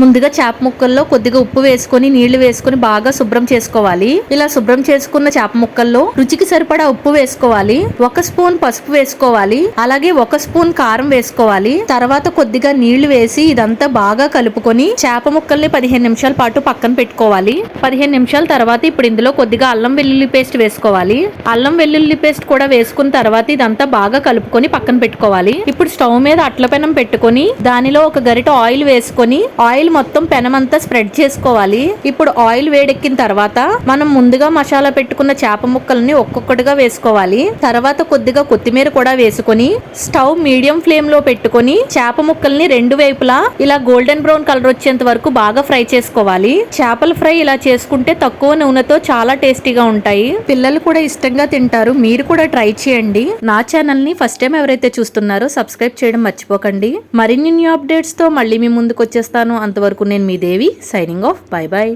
ముందుగా చేప ముక్కల్లో కొద్దిగా ఉప్పు వేసుకొని నీళ్ళు వేసుకొని బాగా శుభ్రం చేసుకోవాలి. ఇలా శుభ్రం చేసుకున్న చేప ముక్కల్లో రుచికి సరిపడా ఉప్పు వేసుకోవాలి. ఒక స్పూన్ పసుపు వేసుకోవాలి. అలాగే ఒక స్పూన్ కారం వేసుకోవాలి. తర్వాత కొద్దిగా నీళ్ళు వేసి ఇదంతా బాగా కలుపుకొని చేప ముక్కల్ని పదిహేను నిమిషాల పాటు పక్కన పెట్టుకోవాలి. పదిహేను నిమిషాల తర్వాత ఇప్పుడు ఇందులో కొద్దిగా అల్లం వెల్లుల్లి పేస్ట్ వేసుకోవాలి. అల్లం వెల్లుల్లి పేస్ట్ కూడా వేసుకున్న తర్వాత ఇదంతా బాగా కలుపుకొని పక్కన పెట్టుకోవాలి. ఇప్పుడు స్టవ్ మీద అట్ల పెనం పెట్టుకొని దానిలో ఒక గరిట ఆయిల్ వేసుకొని ఆయిల్ మొత్తం పెనమంతా స్ప్రెడ్ చేసుకోవాలి. ఇప్పుడు ఆయిల్ వేడెక్కిన తర్వాత మనం ముందుగా మసాలా పెట్టుకున్న చేప ముక్కల్ని ఒక్కొక్కటిగా వేసుకోవాలి. తర్వాత కొద్దిగా కొత్తిమీర కూడా వేసుకొని స్టవ్ మీడియం ఫ్లేమ్లో పెట్టుకొని చేప ముక్కల్ని రెండు వైపులా ఇలా గోల్డెన్ బ్రౌన్ కలర్ వచ్చేంత వరకు బాగా ఫ్రై చేసుకోవాలి. చేపల ఫ్రై ఇలా చేసుకుంటే తక్కువ నూనెతో చాలా టేస్టీగా ఉంటాయి. పిల్లలు కూడా ఇష్టంగా తింటారు. మీరు కూడా ట్రై చేయండి. నా ఛానల్ని ఫస్ట్ టైం ఎవరైతే చూస్తున్నారో సబ్స్క్రైబ్ చేయడం మర్చిపోకండి. మరిన్ని న్యూ అప్డేట్స్తో మళ్ళీ మీ ముందుకు వచ్చేస్తాను. అంతవరకు నేను మీ Devi signing off bye bye